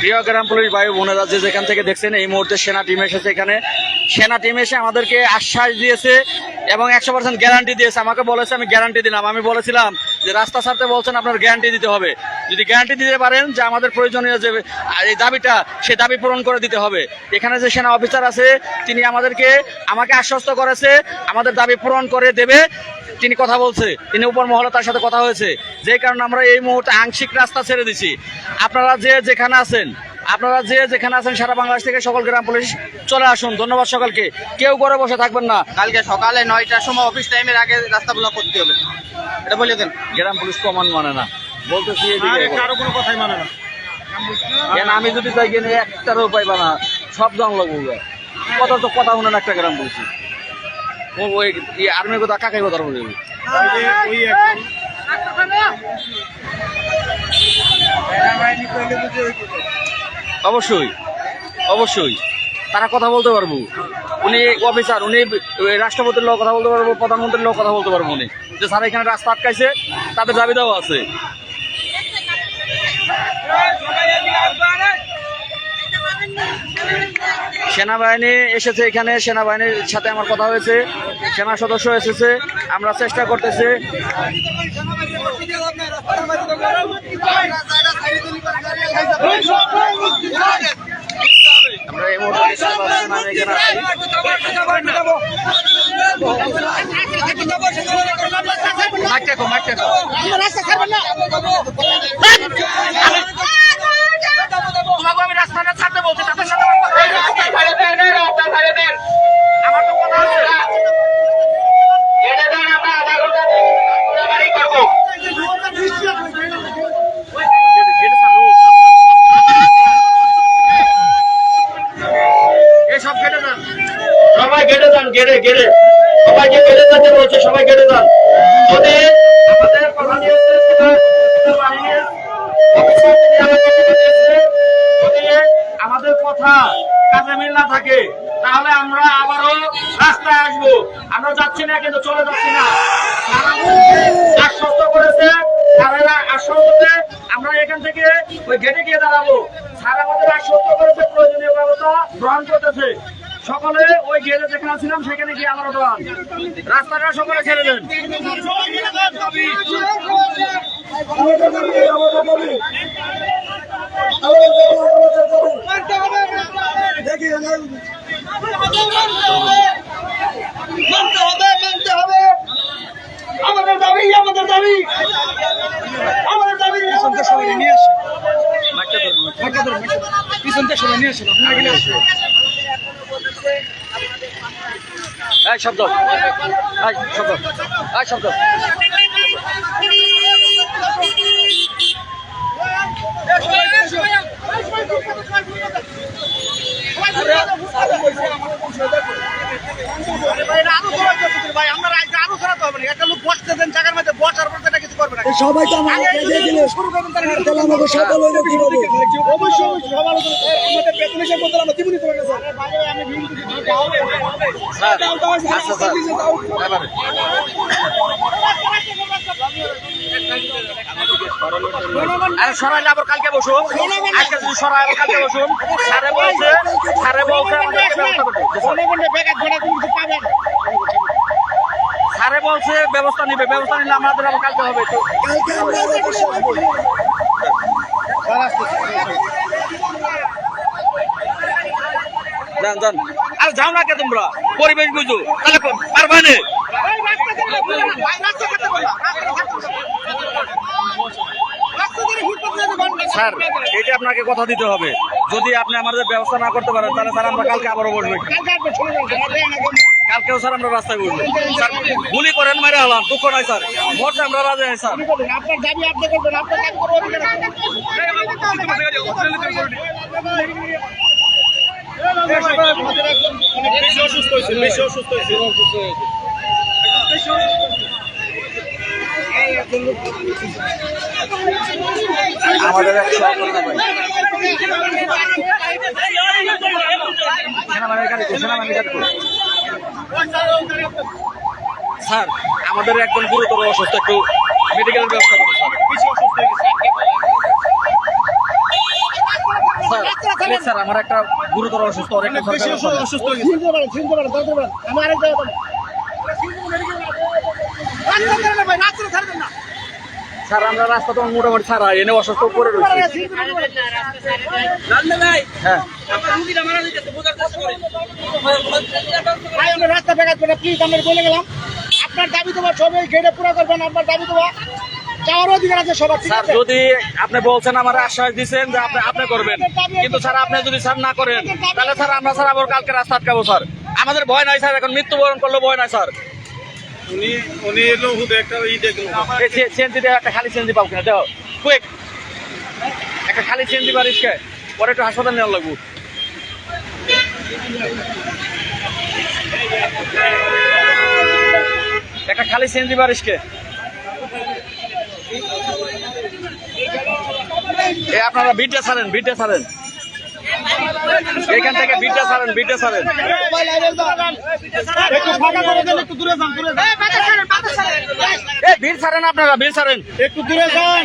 প্রিয় গ্রাম পুলিশ বায়ু বোনেরা, যে যেখান থেকে দেখছেন, এই মুহূর্তে সেনা টিম এসেছে এখানে। সেনা টিম এসে আমাদেরকে আশ্বাস দিয়েছে এবং একশো পার্সেন্ট গ্যারান্টি দিয়েছে। আমাকে বলেছে, আমি গ্যারান্টি দিলাম। আমি বলেছিলাম যে, রাস্তা ছাড়তে বলছেন, আপনার গ্যারান্টি দিতে হবে। যদি গ্যারান্টি দিতে পারেন যে, আমাদের প্রয়োজনীয় যে এই দাবিটা, সে দাবি পূরণ করে দিতে হবে। এখানে যে সেনা অফিসার আছে, তিনি আমাদেরকে, আমাকে আশ্বস্ত করেছে, আমাদের দাবি পূরণ করে দেবে। তিনি কথা বলছে তিনি উপর মহলে তার সাথে কথা হয়েছে। যে কারণে আমরা এই মুহূর্তে আংশিক রাস্তা ছেড়ে দিছি। আপনারা যে যেখানে আছেন আপনারা যে যেখানে আছেন সারা বাংলাদেশ থেকে সকল গ্রাম পুলিশ চলে আসুন। ধন্যবাদ সকলকে। কেউ ঘরে বসে থাকবেন না। কালকে সকালে নয়টার সময় অফিস টাইমের আগে রাস্তা ব্লক করতে হবে। এটা বলে দেন। গ্রাম পুলিশ কমান মানে না। বলতেছি কারও কোনো কথাই মানে না। কেন আমি যদি তাই গেলে একটারও উপায় না সব লাগবো কত তো কথা শুনেন একটা গ্রাম পুলিশ। ওই আর্মি কথা কাকাই কথা এখন অবশ্যই অবশ্যই। তারা কথা বলতে পারব। উনি অফিসার উনি রাষ্ট্রপতির লোক কথা বলতে পারব, প্রধানমন্ত্রীর লোক কথা বলতে পারব উনি। যে স্যার এখানে রাস্তা আটকাইছে, তাদের দাবি দেওয়া আছে। সেনাবাহিনী এসেছে এখানে সেনাবাহিনীর সাথে আমার কথা হয়েছে সেনা সদস্য এসেছে আমরা চেষ্টা করতেছি। আমরা এই মুহূর্তে সবাই গেটে যান গেটে গেটে সবাইকে গেটে যেতে বলছে, সবাই গেটে যান যদি আমাদের কথা কাজে মিল না থাকে, তাহলে আমরা আবারও রাস্তায় আসব। আমরা যাচ্ছি না, কিন্তু চলে যাচ্ছি না। আশ্বস্ত করেছে তারা আশ্বস্ত আমরা এখান থেকে ওই গেটে গিয়ে দাঁড়াবো। স্যার আমাদের আশ্বস্ত করেছে, প্রয়োজনীয় গ্রহণ করতেছে। সকলে ওই গেটে যেখানে ছিলাম, সেখানে গিয়ে আমরা দাঁড়ান রাস্তাটা সকলে ছেড়ে দেন। মানতে হবে মানতে হবে আমাদের দাবি আমাদের দাবি আমাদের দাবি পিছনটা সবাই নিয়ে আসে পিছনটা সবাই নিয়ে আসে না গেলে আসে এই শব্দ। শব্দ। শব্দ ভাই আমরা আজকে আলোচনা তো হবে না একটা লোক বসতে দেন জায়গার মধ্যে বসার পর এটা কিছু করবে না সবাই তো আমাকে দিয়ে দিলে শুরু করবেন তার তাহলে আমাকে সফল হইল কীভাবে অবশ্যই আমাদের হিসাব করতে আমরা জীবনী করে গেছে আচ্ছা এবারে আরে সরাইলে আবার কালকে বসুন। আজকে যদি সরাই আবার কালকে বসুন। সারে বলছে সারে বলছে আমাদেরকে ব্যবস্থা করতে সারে বলছে ব্যবস্থা নিবে ব্যবস্থা নিলে আমাদের আবার কালকে হবে তো যান আরে যাও না কে তোমরা? পরিবেশ বুঝো। তাহলে পারবা না স্যার এটা আপনাকে কথা দিতে হবে। যদি আপনি আমাদের ব্যবস্থা না করতে পারেন তাহলে স্যার আমরা কালকে আবারও বসবো কালকেও স্যার আমরা রাস্তায় বসবো। স্যার গুলি করেন মেরে হলাম দুঃখ নয় স্যার। মোটে আমরা রাজি হয় স্যার। আপনার দাবি আপনি করবেন আপনার দাবি করবেন। বেশি অসুস্থ হয়েছে বেশি অসুস্থ হয়েছে আমাদের এক সহকর্মী ভাই সেনাবাহিনীর গাড়ি কই? সেনাবাহিনীর কই? স্যার আমাদের একজন গুরুতর অসুস্থ একটু মেডিকেলের ব্যবস্থা করুন স্যার। বেশি অসুস্থ হয়ে স্যার আমার একটা গুরুতর অসুস্থ বেশি অসুস্থ হয়ে গেছে। পারেন চিনতে পারেন ধরতে পারেন। আমি আরেক জায়গায় যাব। রাস্তা না ভাই রাস্তা ছাড়বেন না স্যার আমরা রাস্তা তো মোটামুটি ছাড়া এনে অসুস্থ করে রয়েছে। হ্যাঁ। আমরা রাস্তা ফেকাত করে প্লিজ আমরা বলে গেলাম। আপনার দাবি তোমার সবাই গেটে পুরো করবেন আপনার দাবি তোমার। যাওয়ার অধিকার আছে সবার স্যার যদি আপনি বলছেন আমার আশ্বাস দিচ্ছেন যে আপনি আপনি করবেন। কিন্তু স্যার আপনি যদি স্যার না করেন তাহলে স্যার আমরা স্যার আবার কালকে রাস্তা আটকাবো স্যার। আমাদের ভয় নাই স্যার এখন মৃত্যুবরণ করলে ভয় নাই স্যার। উনি উনি এলো, হুদে একটা ই দেখল। সে- সিএনজি একটা খালি সিএনজি পাবো কিনা দেখো কুইক। একটা খালি সিএনজি পারিস কে? পরে একটু হাসপাতাল নেওয়ার লাগবো। একটা খালি সিএনজি পারিস কে? আপনারা বিটে ছাড়েন বিটে ছাড়েন। এখান থেকে বিটে ছাড়েন বিটে ছাড়েন। একটু ফাঁকা করে দেন একটু দূরে যান দূরে যান। এ ভিড় ছাড়েন আপনারা ভিড় ছাড়েন। একটু দূরে যান।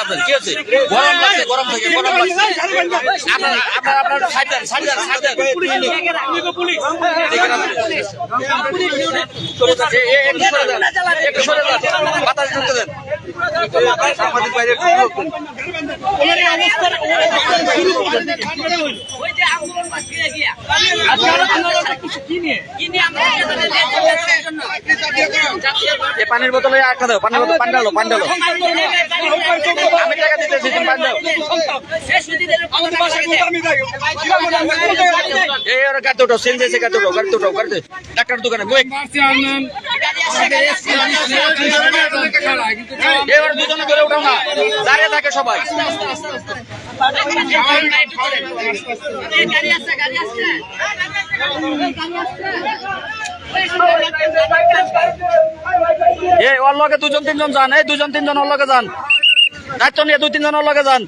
আপনার কি হচ্ছে? গরম লাগছে গরম থেকে গরম লাগছে। আপনার আপনার আপনার সাইড দেন সাইড দেন সাইড দেন। একটু সরে দেন একটু সরে দেন বাতাস ঢুকতে দেন। ওই যে আন্দোলন ফিরে গিয়া। এ পানির বোতলে একটা দাও পানির বোতল পানি ডালো আমি টাকা দিতেছি তুমি পানি এই ওরা গাড়ি উঠাও সেন যাইছে গাড়ি উঠাও গাড়ি উঠাও গাড়ি ডাক্তার দোকানে বই। এবার দুজনে ধরে উঠাও না। দাঁড়িয়ে থাকে সবাই। ওর লগে দুজন, তিনজন যান। এই দুজন তিনজন লগে যান। দায়িত্ব নিয়ে দুই তিনজন লগে যান।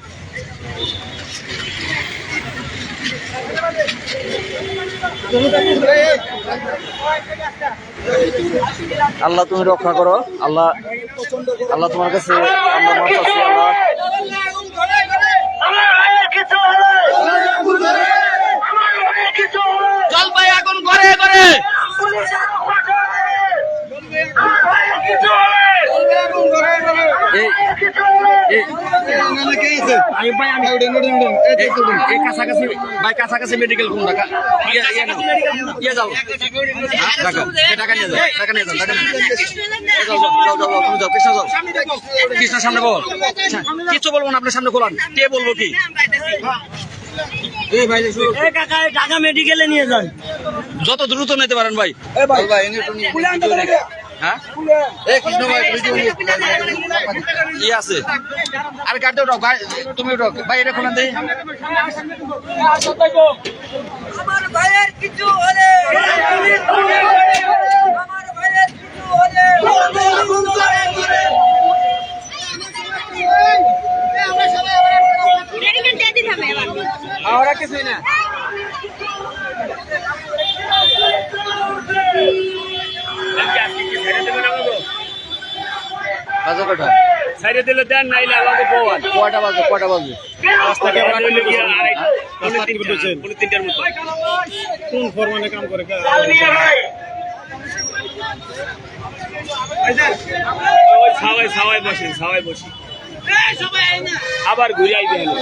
আল্লাহ তুমি রক্ষা করো। আল্লাহ আল্লাহ তোমার কাছে আমরা মাফ চাচ্ছি, আল্লাহ জলপাই আগুন ঘরে ঘরে এই এই কাছাকাছি ভাই কাছাকাছি মেডিকেল ইয়ে যাও। নিয়ে যাও নিয়ে যাও যাও। কৃষ্ণ সামনে বল। কিছু বলব না আপনার সামনে খোলান। কে বলব কি? ঢাকা মেডিকেলে নিয়ে যান। যত দ্রুত নিতে পারেন ভাই। ভাই হ্যাঁ? কি আছে? আর গাড়িতে উঠাও ভাই তুমি উঠাও ভাই এটা খোলান দিই। আমার ভাইয়ের কিছু হলে। আমার ভাইয়ের কিছু হলে। আমরা কিছুই না। কটা সাইডে দিলে দেন নাইলে আমাকে পাওয়ান কয়টা বাজে? কয়টা বাজে? রাস্তাকে পৌনে তিনটার মতো। কোন ফরমানে কাম করে? ওই ছাওয়াই ছাওয়াই বসেন ছাওয়াই বসি আবার ঘুরে আইবে হলো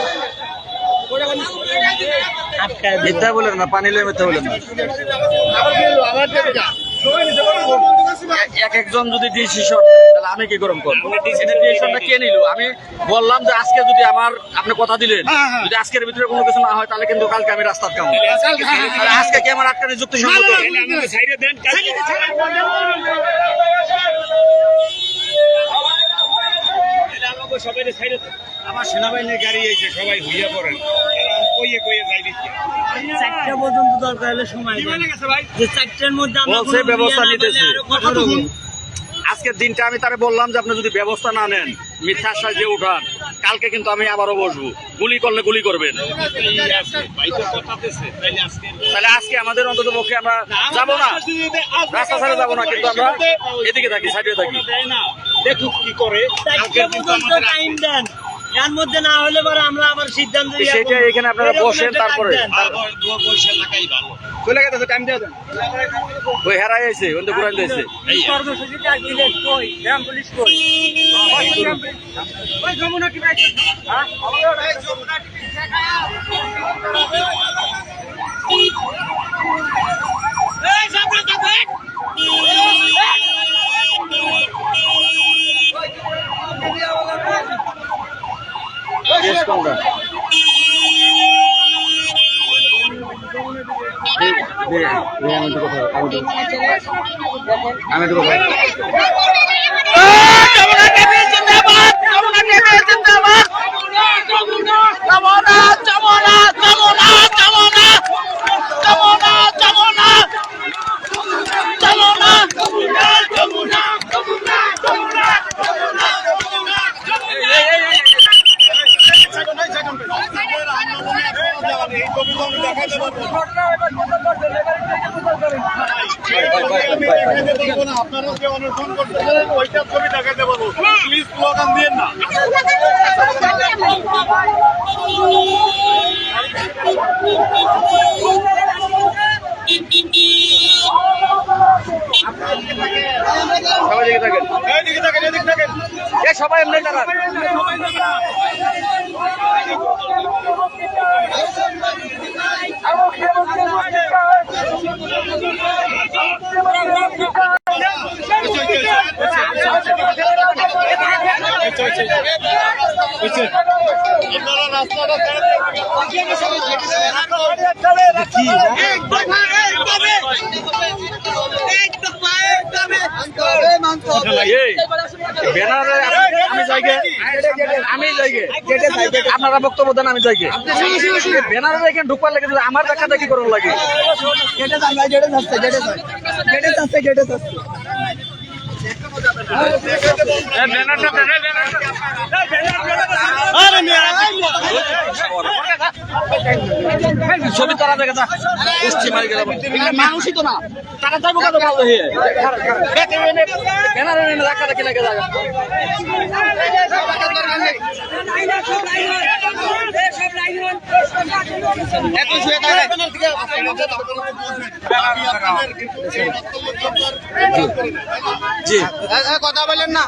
মিথ্যা বলেন না পানি লয়ে মিথ্যা বলেন না। এক একজন যদি ডিসিশন তাহলে আমি কি করম কর ডিসিশনটা কে নিল আমি বললাম যে আজকে যদি আমার আপনি কথা দিলেন যদি আজকের ভিতরে কোনো কিছু না হয় তাহলে কিন্তু কালকে আমি রাস্তার কাম আজকে কি আমার আটকানি যুক্তি সম্মত সবাই সাইডে আমার সেনাবাহিনীর গাড়ি এসে সবাই হইয়া পড়েন। কইয়ে কইয়ে যাই চারটা পর্যন্ত দরকার হলে সময় কি দেন। বলে গেছে ভাই? যে চারটার মধ্যে বলছে ব্যবস্থা না পেলে নিতেছে। আরও কঠোর হব। আজকের দিনটা আমি তারে বললাম যে আপনি যদি ব্যবস্থা না নেন মিথ্যা আশ্বাস দিয়ে উঠান কালকে কিন্তু আমি আবারও বসবো। গুলি করলে গুলি করবেন। এই আছে, ভাই তো কথাতেছে তাইলে আজকে তাহলে আজকে আমাদের অন্তত পক্ষে আমরা যাব না। রাস্তা ছাড়া যাব না কিন্তু আমরা এদিকে থাকি সাইডে থাকি। দেখুক কি করে। টাইম দেন। এর মধ্যে না হলে পরে আমরা আবার সিদ্ধান্ত নিয়ে সেটা এখানে আপনারা বসেন, তারপরে। চলে গেছে টাইম দিয়ে দেন। ওই হেরাই আছে ওই তো ঘুরাই দিয়েছে এই কই? পুলিশ কই? ওই যমুনা কি ভাই? হ্যাঁ? এই সামনে থাকবেন। বেশ কোনটা আমি তো আপনারা যে অনুসরণ ওইটা ছবি দেখাতে পারব প্লিজ স্লোগান দিয়ে না সবাই এমনি দাঁড়ান। ব্যানারে আমি যাইগে আমি যাইগে আপনারা বক্তব্য দেন আমি যাইগে ব্যানারে এখানে ঢুকবার লাগে আমার দেখা দেখি করার লাগে গেটে তারা গেটে যা গোষ্ঠী মারি গেল। মানুষই তো না। তারা যাব কত ভালো হয়ে এনে দেখা দেখি লাগে যাবে জি। কথা বলেন না।